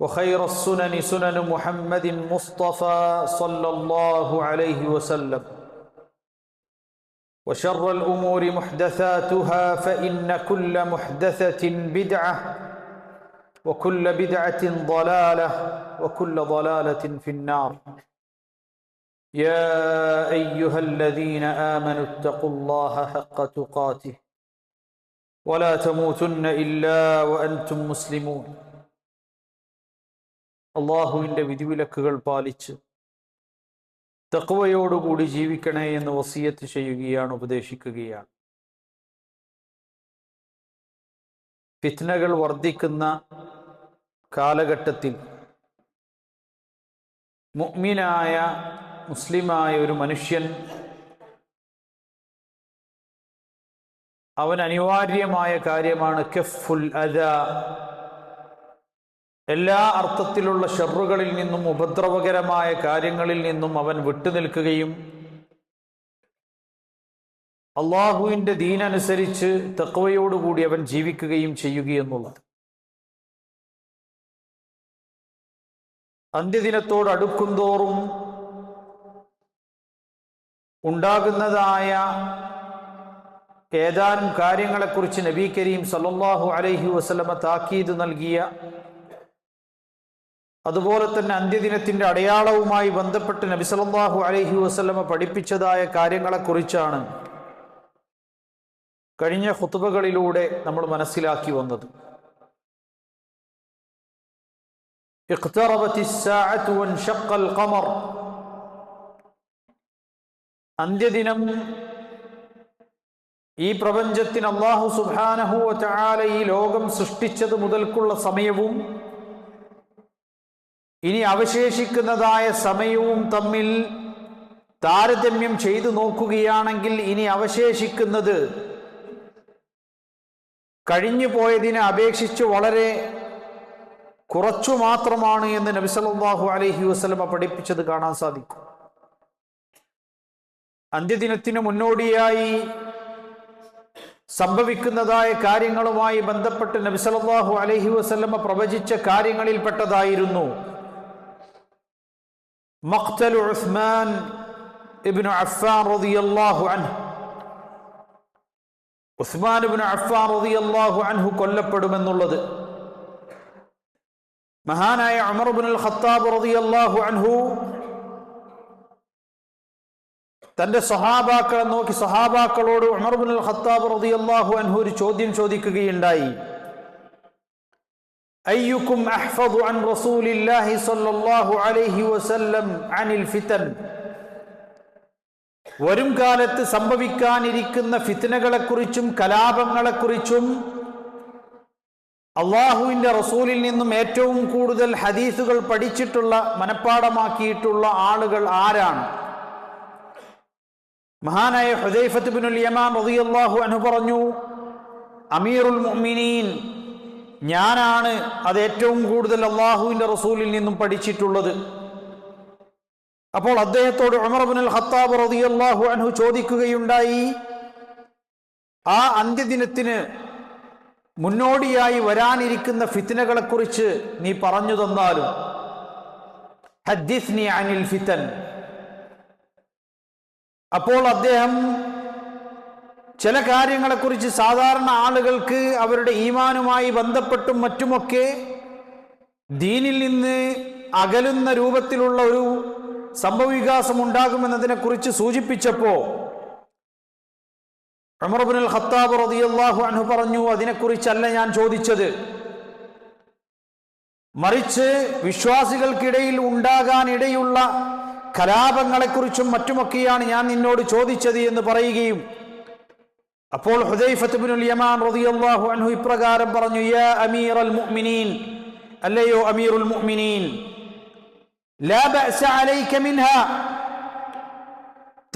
وخير السنن سنن محمد مصطفى صلى الله عليه وسلم. وشر الأمور محدثاتها فإن كل محدثة بدعة وكل بدعة ضلالة وكل ضلالة في النار. يا أيها الذين آمنوا اتقوا الله حق تقاته ولا تموتن إلا وأنتم مسلمون. അള്ളാഹുവിന്റെ വിധിവിലക്കുകൾ പാലിച്ച് തക്കവയോടുകൂടി ജീവിക്കണേ എന്ന് വസീയത്ത് ചെയ്യുകയാണ് ഉപദേശിക്കുകയാണ്. ഫിത്നകൾ വർദ്ധിക്കുന്ന കാലഘട്ടത്തിൽ മുഗ്മിനായ മുസ്ലിമായ ഒരു മനുഷ്യൻ അവൻ അനിവാര്യമായ കാര്യമാണ് കെഫുൽ അദ എല്ലാ അർത്ഥത്തിലുള്ള ഷെറുകളിൽ നിന്നും ഉപദ്രവകരമായ കാര്യങ്ങളിൽ നിന്നും അവൻ വിട്ടുനിൽക്കുകയും അള്ളാഹുവിന്റെ ദീനനുസരിച്ച് തക്വയോടുകൂടി അവൻ ജീവിക്കുകയും ചെയ്യുകയെന്നുള്ളത് അന്ത്യദിനത്തോട് അടുക്കുന്തോറും ഉണ്ടാകുന്നതായ ഏതാനും കാര്യങ്ങളെക്കുറിച്ച് നബി കരീം സല്ലല്ലാഹു അലൈഹി വസ്ലമ താക്കീത് നൽകിയ അതുപോലെ തന്നെ അന്ത്യദിനത്തിന്റെ അടയാളവുമായി ബന്ധപ്പെട്ട് നബിസലല്ലാഹു അലൈഹി വസ്ലമ പഠിപ്പിച്ചതായ കാര്യങ്ങളെക്കുറിച്ചാണ് കഴിഞ്ഞ ഹുത്തുബകളിലൂടെ നമ്മൾ മനസ്സിലാക്കി വന്നത്. അന്ത്യദിനം ഈ പ്രപഞ്ചത്തിന് അള്ളാഹു സുബാനഹു ചാല ഈ ലോകം സൃഷ്ടിച്ചത് മുതൽക്കുള്ള സമയവും ഇനി അവശേഷിക്കുന്നതായ സമയവും തമ്മിൽ താരതമ്യം ചെയ്തു നോക്കുകയാണെങ്കിൽ ഇനി അവശേഷിക്കുന്നത് കഴിഞ്ഞു പോയതിനെ അപേക്ഷിച്ച് വളരെ കുറച്ചു മാത്രമാണ് എന്ന് നബിസലാഹു അലഹി വസ്ലമ പഠിപ്പിച്ചത് കാണാൻ സാധിക്കും. അന്ത്യദിനത്തിന് മുന്നോടിയായി സംഭവിക്കുന്നതായ കാര്യങ്ങളുമായി ബന്ധപ്പെട്ട് നബിസലാഹു അലഹി വസ്ലമ പ്രവചിച്ച കാര്യങ്ങളിൽപ്പെട്ടതായിരുന്നു. മഖ്തലു ഉസ്മാൻ ഇബിനു അഫ്ഫാൻ റളിയല്ലാഹു അൻഹു. ഉസ്മാൻ ഇബിനു അഫ്ഫാൻ റളിയല്ലാഹു അൻഹു കൊല്ലപ്പെടുമെന്നുള്ളത്. മഹാനായ ഉമർ ഇബ്നുൽ ഖത്താബ് റളിയല്ലാഹു അൻഹു തന്റെ സഹാബാക്കളെ നോക്കി സഹാബാക്കളോട് ഉമർ ഇബ്നുൽ ഖത്താബ് റളിയല്ലാഹു അൻഹു ഒരു ചോദ്യം ചോദിക്കുകയുണ്ടായി. أيكم أحفظ عن رسول الله صلى الله عليه وسلم عن الفتن വരും കാലത്ത് സംഭവിക്കാനിരിക്കുന്ന ഫിത്തനകളെക്കുറിച്ചും കലാപങ്ങളെക്കുറിച്ചും അള്ളാഹുവിൻ്റെ റസൂലിൽ നിന്നും ഏറ്റവും കൂടുതൽ ഹദീസുകൾ പഠിച്ചിട്ടുള്ള മനഃപ്പാടമാക്കിയിട്ടുള്ള ആളുകൾ ആരാണ് മഹാനായ ഹുദൈഫത്ത് ബിനുൽ യമാൻ റളിയല്ലാഹു അൻഹു പറഞ്ഞു അമീറുൽ മുഅ്മിനീൻ ഞാനാണ് അത് ഏറ്റവും കൂടുതൽ അള്ളാഹുവിന്റെ റസൂലിൽ നിന്നും പഠിച്ചിട്ടുള്ളത്. അപ്പോൾ അദ്ദേഹത്തോട് ഉമർബുൽ ഖത്താബ് റളിയല്ലാഹു അൻഹു ചോദിക്കുകയുണ്ടായി ആ അന്ത്യദിനത്തിന് മുന്നോടിയായി വരാനിരിക്കുന്ന ഫിത്തിനകളെക്കുറിച്ച് നീ പറഞ്ഞു തന്നാലും അനിൽ അപ്പോൾ അദ്ദേഹം ചില കാര്യങ്ങളെക്കുറിച്ച് സാധാരണ ആളുകൾക്ക് അവരുടെ ഈമാനുമായി ബന്ധപ്പെട്ടും മറ്റുമൊക്കെ ദീനിൽ നിന്ന് അകലുന്ന രൂപത്തിലുള്ള ഒരു സംഭവവികാസം ഉണ്ടാകുമെന്നതിനെക്കുറിച്ച് സൂചിപ്പിച്ചപ്പോ അമർബുൽ ഖത്താബ് റളിയല്ലാഹു അനു പറഞ്ഞു അതിനെക്കുറിച്ചല്ല ഞാൻ ചോദിച്ചത്. മറിച്ച് വിശ്വാസികൾക്കിടയിൽ ഉണ്ടാകാനിടയുള്ള കലാപങ്ങളെക്കുറിച്ചും മറ്റുമൊക്കെയാണ് ഞാൻ നിന്നോട് ചോദിച്ചത് എന്ന് പറയുകയും അപ്പോൾ ഹുദൈഫത്ത് ബിനുൽ യമാൻ റളിയല്ലാഹു അൻഹു ഇപ്രകാരം പറഞ്ഞു യാ അമീറൽ മുഅ്മിനീൻ അല്ലയോ അമീറുൽ മുഅ്മിനീൻ ലാ ബഅസ അലൈക മിൻഹാ.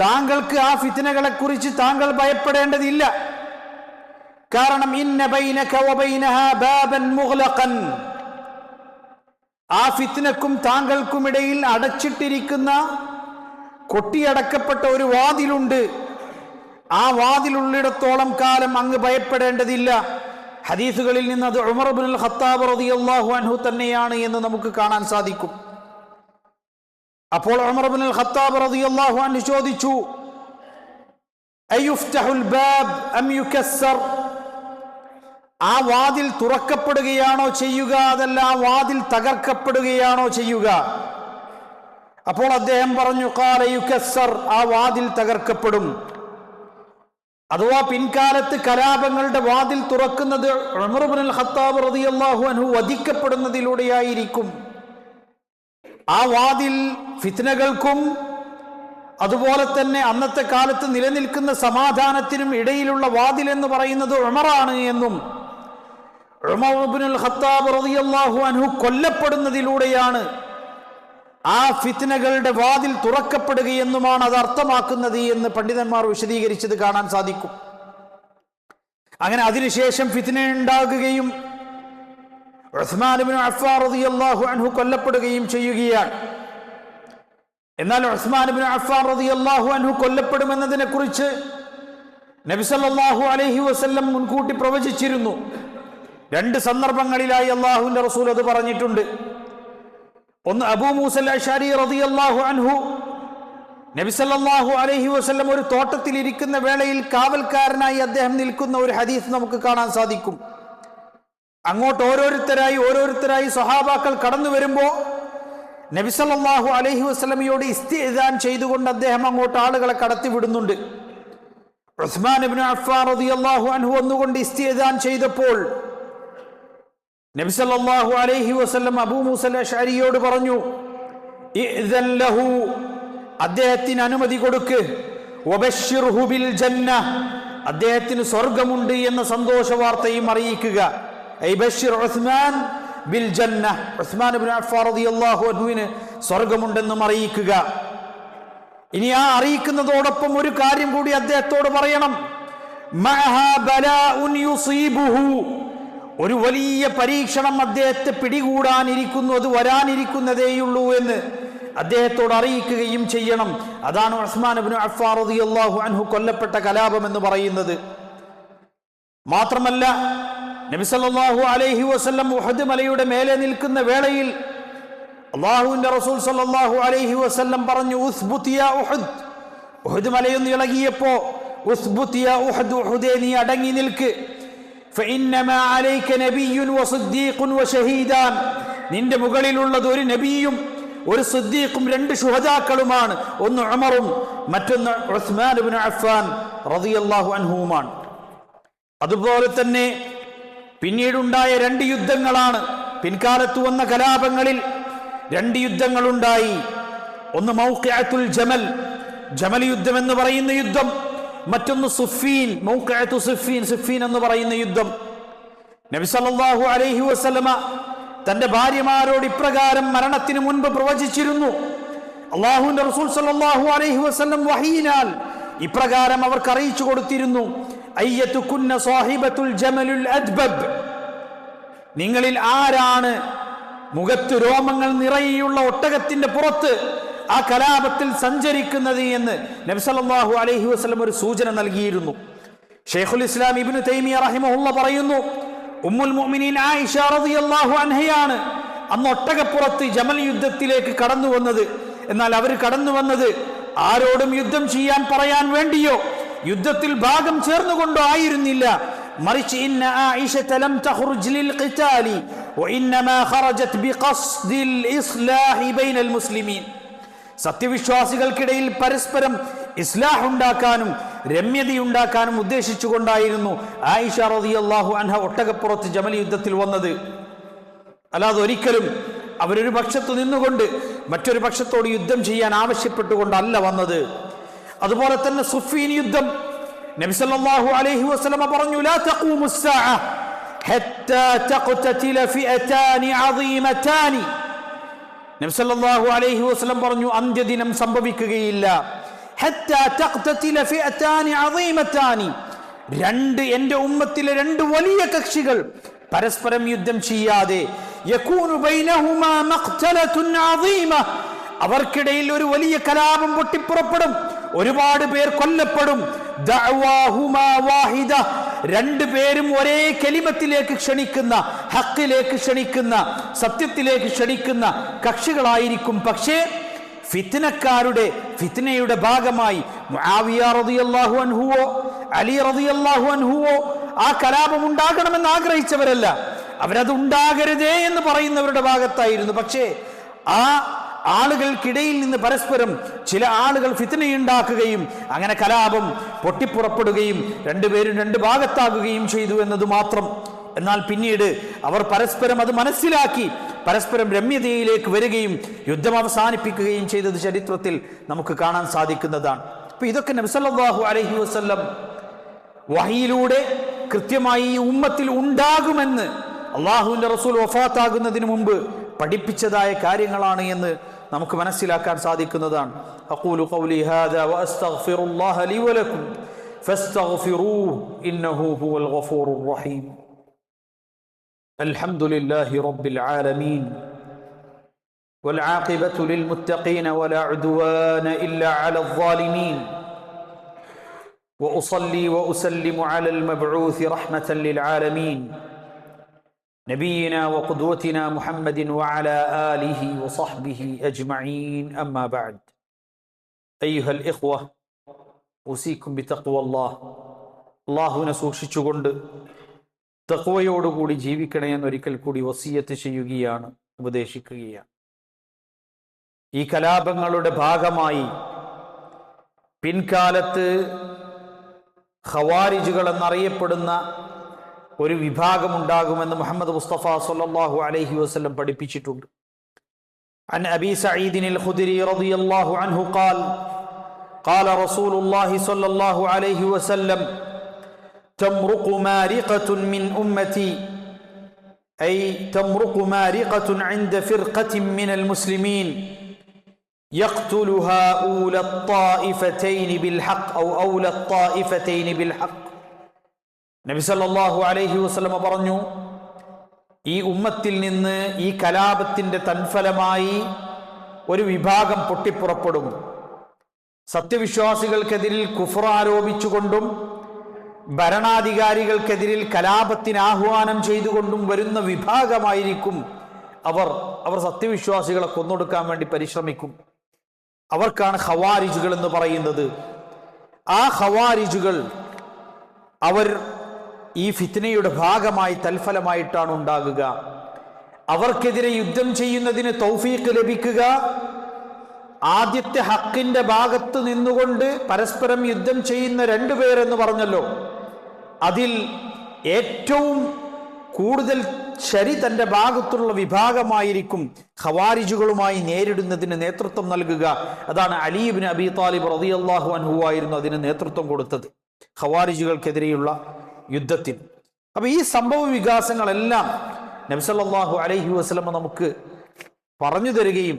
താങ്കൾക്ക് ആ ഫിത്നകളെ കുറിച്ച് താങ്കൾ ഭയപ്പെടേണ്ടതില്ല. കാരണം ഇന്ന ബൈനക വബൈനഹാ ബാബൻ മുഗ്ലഖൻ. ആ ഫിത്നക്കും താങ്കൾക്കുമിടയിൽ അടച്ചിട്ടിരിക്കുന്ന കൊട്ടിയടക്കപ്പെട്ട ഒരു വാതിലുണ്ട്. ആ വാതിലുള്ളിടത്തോളം കാലം അങ്ങ് ഭയപ്പെടേണ്ടതില്ല. ഹദീസുകളിൽ നിന്ന് അത് ഉമർബുൽ ഖത്താബ് അള്ളാഹു അൻഹു തന്നെയാണ് എന്ന് നമുക്ക് കാണാൻ സാധിക്കും. അപ്പോൾ ഉമർബുൽ ഖത്താബ് അള്ളാഹു അൻഹു ചോദിച്ചു ആ വാതിൽ തുറക്കപ്പെടുകയാണോ ചെയ്യുക അതല്ല ആ വാതിൽ തകർക്കപ്പെടുകയാണോ ചെയ്യുക? അപ്പോൾ അദ്ദേഹം പറഞ്ഞു കാല യുകസ്സർ ആ വാതിൽ തകർക്കപ്പെടും. അഥവാ പിൻകാലത്ത് കലാപങ്ങളുടെ വാതിൽ തുറക്കുന്നത് ഉമർബുൽ ഖത്താബ് റളിയല്ലാഹു അൻഹു വധിക്കപ്പെടുന്നതിലൂടെയായിരിക്കും. ആ വാതിൽ ഫിത്നകൾക്കും അതുപോലെ തന്നെ അന്നത്തെ കാലത്ത് നിലനിൽക്കുന്ന സമാധാനത്തിനും ഇടയിലുള്ള വാതിൽ എന്ന് പറയുന്നത് ഉമറാണ് എന്നും ഉമർബുൽ ഖത്താബ് റളിയല്ലാഹു അൻഹു കൊല്ലപ്പെടുന്നതിലൂടെയാണ് ആ ഫിത്നകളുടെ വാതിൽ തുറക്കപ്പെടുകയെന്നുമാണ് അത് അർത്ഥമാക്കുന്നത് എന്ന് പണ്ഡിതന്മാർ വിശദീകരിച്ചത് കാണാൻ സാധിക്കും. അങ്ങനെ അതിനുശേഷം ഫിത്ന ഉണ്ടാകുകയും ഉസ്മാൻ അഫ്ഫാർ റളിയല്ലാഹു അൻഹു കൊല്ലപ്പെടുകയും ചെയ്യുകയാണ്. എന്നാൽ ഉസ്മാൻ അഫ്ഫാർ റളിയല്ലാഹു അൻഹു കൊല്ലപ്പെടുമെന്നതിനെ കുറിച്ച് നബിസല്ലാഹു അലഹി വസ്ല്ലം മുൻകൂട്ടി പ്രവചിച്ചിരുന്നു. രണ്ട് സന്ദർഭങ്ങളിലായി അള്ളാഹുവിന്റെ റസൂൽ അത് പറഞ്ഞിട്ടുണ്ട്. ഒന്ന് അബൂ മൂസൽ അഷാരി റളിയല്ലാഹു അൻഹു. നബി സല്ലല്ലാഹു അലൈഹി വസല്ലം ഒരു തോട്ടത്തിൽ ഇരിക്കുന്ന വേളയിൽ കാവൽക്കാരനായി അദ്ദേഹം നിൽക്കുന്ന ഒരു ഹദീസ് നമുക്ക് കാണാൻ സാധിക്കും. അങ്ങോട്ട് ഓരോരുത്തരായി ഓരോരുത്തരായി സ്വഹാബാക്കൾ കടന്നു വരുമ്പോ നബിസല്ലാഹു അലഹി വസ്ലമിയോട് ഇസ്തിദാൻ ചെയ്തുകൊണ്ട് അദ്ദേഹം അങ്ങോട്ട് ആളുകളെ കടത്തിവിടുന്നുണ്ട്. ഉസ്മാൻ ഇബ്നു അഫ്ഫാൻ റളിയല്ലാഹു അൻഹു ഒന്നുകൊണ്ട് ഇസ്തിദാൻ ചെയ്തപ്പോൾ നബി സല്ലല്ലാഹു അലൈഹി വസ്ലം അബൂ മുസല ഷാരിയോട് പറഞ്ഞു അദ്ദേഹത്തിന് അനുമതി കൊടുക്ക്. ജന്ന അദ്ദേഹത്തിന് സ്വർഗമുണ്ട് എന്ന സന്തോഷ വാർത്തയും അറിയിക്കുക ഉസ്മാൻ ബിൽ ജന്ന. ഉസ്മാൻ സ്വർഗമുണ്ടെന്നും അറിയിക്കുക. ഇനി ആ അറിയിക്കുന്നതോടൊപ്പം ഒരു കാര്യം കൂടി അദ്ദേഹത്തോട് പറയണം. ഒരു വലിയ പരീക്ഷണം അദ്ദേഹത്തെ പിടികൂടാനിരിക്കുന്നു അത് വരാനിരിക്കുന്നതേയുള്ളൂ എന്ന് അദ്ദേഹത്തോട് അറിയിക്കുകയും ചെയ്യണം. അതാണ് ഉസ്മാൻ അബിൻ അഫ്ഫാൻ റളിയല്ലാഹു അൻഹു കൊല്ലപ്പെട്ട കലാപം എന്ന് പറയുന്നത്. മാത്രമല്ല നബിസല്ലാഹു അലൈഹി വസല്ലം ഉഹദ് മലയുടെ മേലെ നിൽക്കുന്ന വേളയിൽ അള്ളാഹുവിന്റെ റസൂൽ സല്ലാഹു അലൈഹി വസ്ല്ലം പറഞ്ഞു ഉസ്ബുത്തിയ ഉഹദ്. ഉഹദ് മലയൊന്ന് ഇളകിയപ്പോ ഉസ്ബുത്തിയ ഉഹദ് ഉഹദേ നീ അടങ്ങി നിൽക്ക്. ഫഇന്നമാ അലൈക നബിയ്യുൻ വസുദ്ദീഖുൻ വശഹീദാൻ നിന്റെ മുകളിലുള്ളത് ഒരു നബിയും ഒരു സിദ്ദീഖും രണ്ട് ശുഹദാക്കളുമാണ്. ഒന്ന് ഉമറും മറ്റൊന്ന് ഉസ്മാൻ ഇബ്നു അഫ്ഫാൻ റളിയല്ലാഹു അൻഹുവുമാണ്. അതുപോലെ തന്നെ പിന്നീടുണ്ടായ രണ്ട് യുദ്ധങ്ങളാണ്. പിൻകാലത്ത് വന്ന കലാപങ്ങളിൽ രണ്ട് യുദ്ധങ്ങളുണ്ടായി. ഒന്ന് മൗഖിഅത്തുൽ ജമൽ ജമൽ യുദ്ധം എന്ന് പറയുന്ന യുദ്ധം. മറ്റൊന്ന് സുഫീൻ മൗഖിഅത്തു സുഫീൻ സുഫീൻ എന്ന് പറയുന്ന യുദ്ധം. നബി സല്ലല്ലാഹു അലൈഹി വസല്ലമ തന്റെ ഭാര്യമാരോട് ഇപ്രകാരം മരണത്തിന് മുൻപ് പ്രവചിച്ചിരുന്നു. അള്ളാഹുവിന്റെ റസൂൽ സല്ലല്ലാഹു അലൈഹി വസല്ലം വഹീനാൽ ഇപ്രകാരം അവർക്ക് അറിയിച്ചു കൊടുത്തിരുന്നു. അയ്യത്തുകുന്ന സാഹിബത്തുൽ ജമലുൽ അദ്ബബ്. നിങ്ങളിൽ ആരാണ് മുഖത്ത് രോമങ്ങൾ നിറയെയുള്ള ഒട്ടകത്തിന്റെ പുറത്ത് ആ കലാപത്തിൽ സഞ്ചരിക്കുന്നത് എന്ന് നബ്സല്ലാഹു അലഹി വസ്ലം ഒരു സൂചന നൽകിയിരുന്നു. ഷെയ്ഖുൽ ഇസ്ലാം ഇബിന് തൈമിയ റഹിമുള്ള പറയുന്നു ഉമ്മുൽ മുഅ്മിനീൻ ആയിഷ അൻഹയാണ് അന്ന് ഒട്ടകപ്പുറത്ത് ജമൽ യുദ്ധത്തിലേക്ക് കടന്നു വന്നത്. എന്നാൽ അവർ കടന്നു വന്നത് ആരോടും യുദ്ധം ചെയ്യാൻ പറയാൻ വേണ്ടിയോ? യുദ്ധത്തിൽ ഭാഗം ചേർന്നുകൊണ്ടോ ആയിരുന്നില്ല. മറിച്ച് ഇന്ന ആയിഷ ലിൽ ഖിതാലി ഖറജത് ഇസ്ലാഹി ബൈനൽ മുസ്ലിമീൻ. സത്യവിശ്വാസികൾക്കിടയിൽ പരസ്പരം ഇസ്ലാഹ് ഉണ്ടാക്കാനും രമ്യതയുണ്ടാക്കാനും ഉദ്ദേശിച്ചുകൊണ്ടായിരുന്നു ആയിഷ റളിയല്ലാഹു അൻഹ ഒട്ടകപ്പുറത്ത് ജമൽ യുദ്ധത്തിൽ വന്നത്. അല്ലാതെ ഒരിക്കലും അവരൊരു പക്ഷത്ത് നിന്നുകൊണ്ട് മറ്റൊരു പക്ഷത്തോട് യുദ്ധം ചെയ്യാൻ ആവശ്യപ്പെട്ടുകൊണ്ടല്ല വന്നത്. അതുപോലെ തന്നെ സുഫീൻ യുദ്ധം നബി സല്ലല്ലാഹു അലൈഹി വസല്ലമ പറഞ്ഞു ലാ നബ്സല്ലാഹു അലൈഹി വസ്ലം പറഞ്ഞു അന്ത്യദിനം സംഭവിക്കുകയില്ല. രണ്ട് എന്റെ ഉമ്മത്തിലെ രണ്ട് വലിയ കക്ഷികൾ പരസ്പരം യുദ്ധം ചെയ്യാതെ അവർക്കിടയിൽ ഒരു വലിയ കലാപം പൊട്ടിപ്പുറപ്പെടും ഒരുപാട് പേർ കൊല്ലപ്പെടും. ദഅവാഹുമാ വാഹിദ രണ്ടു പേരും ഒരേ കെലിമത്തിലേക്ക് ക്ഷണിക്കുന്ന ഹക്കിലേക്ക് ക്ഷണിക്കുന്ന സത്യത്തിലേക്ക് ക്ഷണിക്കുന്ന കക്ഷികളായിരിക്കും. പക്ഷേ ഫിത്നക്കാരുടെ ഫിത്നയുടെ ഭാഗമായി അൻഹുവോ അലി റതിയല്ലാഹു അൻഹുവോ ആ കലാപം ഉണ്ടാകണമെന്ന് ആഗ്രഹിച്ചവരല്ല. അവരത് ഉണ്ടാകരുതേ എന്ന് പറയുന്നവരുടെ ഭാഗത്തായിരുന്നു. പക്ഷേ ആ ആളുകൾക്കിടയിൽ നിന്ന് പരസ്പരം ചില ആളുകൾ ഫിത്തനയുണ്ടാക്കുകയും അങ്ങനെ കലാപം പൊട്ടിപ്പുറപ്പെടുകയും രണ്ടുപേരും രണ്ട് ഭാഗത്താകുകയും ചെയ്തു എന്നത് മാത്രം. എന്നാൽ പിന്നീട് അവർ പരസ്പരം അത് മനസ്സിലാക്കി പരസ്പരം രമ്യതയിലേക്ക് വരികയും യുദ്ധം അവസാനിപ്പിക്കുകയും ചെയ്തത് ചരിത്രത്തിൽ നമുക്ക് കാണാൻ സാധിക്കുന്നതാണ്. അപ്പൊ ഇതൊക്കെ നബ്സല്ലാഹു അലഹി വസ്ല്ലം വഹിയിലൂടെ കൃത്യമായി ഈ ഉമ്മത്തിൽ ഉണ്ടാകുമെന്ന് അള്ളാഹുവിന്റെ റസൂൽ വഫാത്താകുന്നതിന് മുമ്പ് പഠിപ്പിച്ചതായ കാര്യങ്ങളാണ് എന്ന് നമുക്ക് മനസ്സിലാക്കാൻ സാധിക്കുന്നതാണ് അഖൂലു ഖൗലി ഹാദാ വഅസ്തഗ്ഫിറുല്ലാഹ ലി വലക്കും ഫസ്തഗ്ഫിറൂഹു ഇന്നഹു ഹുവൽ ഗഫൂറുർ റഹീം الحمد لله رب العالمين والعاقبة للمتقين ولا عدوان إلا على الظالمين وأصلي وأسلم على المبعوث رحمة للعالمين نبينا وقدوتنا محمد وعلى آله وصحبه أجمعين أما بعد أيها الإخوة أوصيكم بتقوى الله الله നസൂക്ഷിച്ചുകൊണ്ട് തക്വയോടുകൂടി ജീവിക്കണേ എന്നൊരിക്കൽ കൂടി വസീയത്ത് ചെയ്യുകയാണ് ഉപദേശിക്കുകയാണ് ഈ കലാപങ്ങളുടെ ഭാഗമായി പിൻകാലത്ത് ഖവാരിജുകൾ എന്നറിയപ്പെടുന്ന ഒരു വിഭാഗമുണ്ടാകുമെന്ന് മുഹമ്മദ് മുസ്തഫ സല്ലല്ലാഹു അലൈഹി വസല്ലം പഠിപ്പിച്ചിട്ടുണ്ട് عن أبي سعيد الخدري رضي الله عنه قال قال رسول الله صلى الله عليه وسلم تمرق مارقة من أمتي أي تمرق مارقة عند فرقة من المسلمين يقتلها أولى الطائفتين بالحق أو أولى الطائفتين بالحق നബി സല്ലല്ലാഹു അലൈഹി വസ്ലമ പറഞ്ഞു ഈ ഉമ്മത്തിൽ നിന്ന് ഈ കലാപത്തിന്റെ തൻഫലമായി ഒരു വിഭാഗം പൊട്ടിപ്പുറപ്പെടും. സത്യവിശ്വാസികൾക്കെതിരിൽ കുഫർ ആരോപിച്ചുകൊണ്ടും ഭരണാധികാരികൾക്കെതിരിൽ കലാപത്തിന് ആഹ്വാനം ചെയ്തുകൊണ്ടും വരുന്ന വിഭാഗമായിരിക്കും അവർ. അവർ സത്യവിശ്വാസികളെ കൊന്നൊടുക്കാൻ വേണ്ടി പരിശ്രമിക്കും. അവർക്കാണ് ഹവാരിജുകൾ എന്ന് പറയുന്നത്. ആ ഹവാരിജുകൾ അവർ ഈ ഫിത്നയുടെ ഭാഗമായി തൽഫലമായിട്ടാണ് ഉണ്ടാകുക. അവർക്കെതിരെ യുദ്ധം ചെയ്യുന്നതിന് തൗഫീക്ക് ലഭിക്കുക. ആദ്യത്തെ ഹക്കിന്റെ ഭാഗത്ത് നിന്നുകൊണ്ട് പരസ്പരം യുദ്ധം ചെയ്യുന്ന രണ്ടുപേരെന്ന് പറഞ്ഞല്ലോ. അതിൽ ഏറ്റവും കൂടുതൽ ശരി തന്റെ ഭാഗത്തുള്ള വിഭാഗമായിരിക്കും ഖവാരിജുകളുമായി നേരിടുന്നതിന് നേതൃത്വം നൽകുക. അതാണ് അലീബിന് അബി താലിബ് റതിയല്ലാഹു അൻഹുവായിരുന്നു അതിന് നേതൃത്വം കൊടുത്തത്. ഖവാരിജുകൾക്കെതിരെയുള്ള യുദ്ധത്തിൽ. അപ്പൊ ഈ സംഭവ വികാസങ്ങളെല്ലാം നബ്സല്ലാഹു അലൈഹി വസ്ലമ നമുക്ക് പറഞ്ഞു തരികയും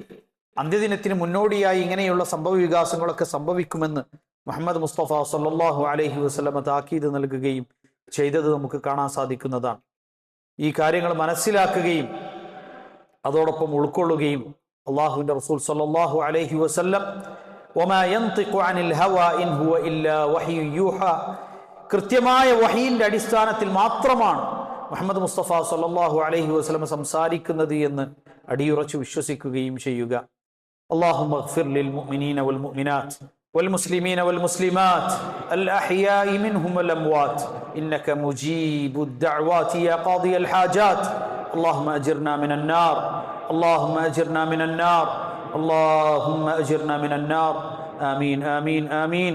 അന്ത്യദിനത്തിന് മുന്നോടിയായി ഇങ്ങനെയുള്ള സംഭവ വികാസങ്ങളൊക്കെ സംഭവിക്കുമെന്ന് മുഹമ്മദ് മുസ്തഫ സല്ലാഹു അലൈഹി വസ്ലമ താക്കീത് നൽകുകയും ചെയ്തത് നമുക്ക് കാണാൻ സാധിക്കുന്നതാണ്. ഈ കാര്യങ്ങൾ മനസ്സിലാക്കുകയും അതോടൊപ്പം ഉൾക്കൊള്ളുകയും അള്ളാഹുവിന്റെ റസൂൽ സല്ലല്ലാഹു അലൈഹി വസല്ലം وما ينطق عن الهوى إن هو إلا وحي يوحى കൃത്യമായ വഹീന്റെ അടിസ്ഥാനത്തിൽ മാത്രമാണ് മുഹമ്മദ് മുസ്തഫ സല്ലല്ലാഹു അലൈഹി വസല്ലം സംസാരിക്കുന്നത് എന്ന് അടിയുറച്ചു വിശ്വസിക്കുകയും ചെയ്യുക اللهم اغفر للمؤمنين والمؤمنات والمسلمين والمسلمات الأحياء منهم والأموات إنك مجيب الدعوات يا قاضي الحاجات اللهم أجرنا من النار اللهم أجرنا من النار اللهم أجرنا من النار آمين آمين آمين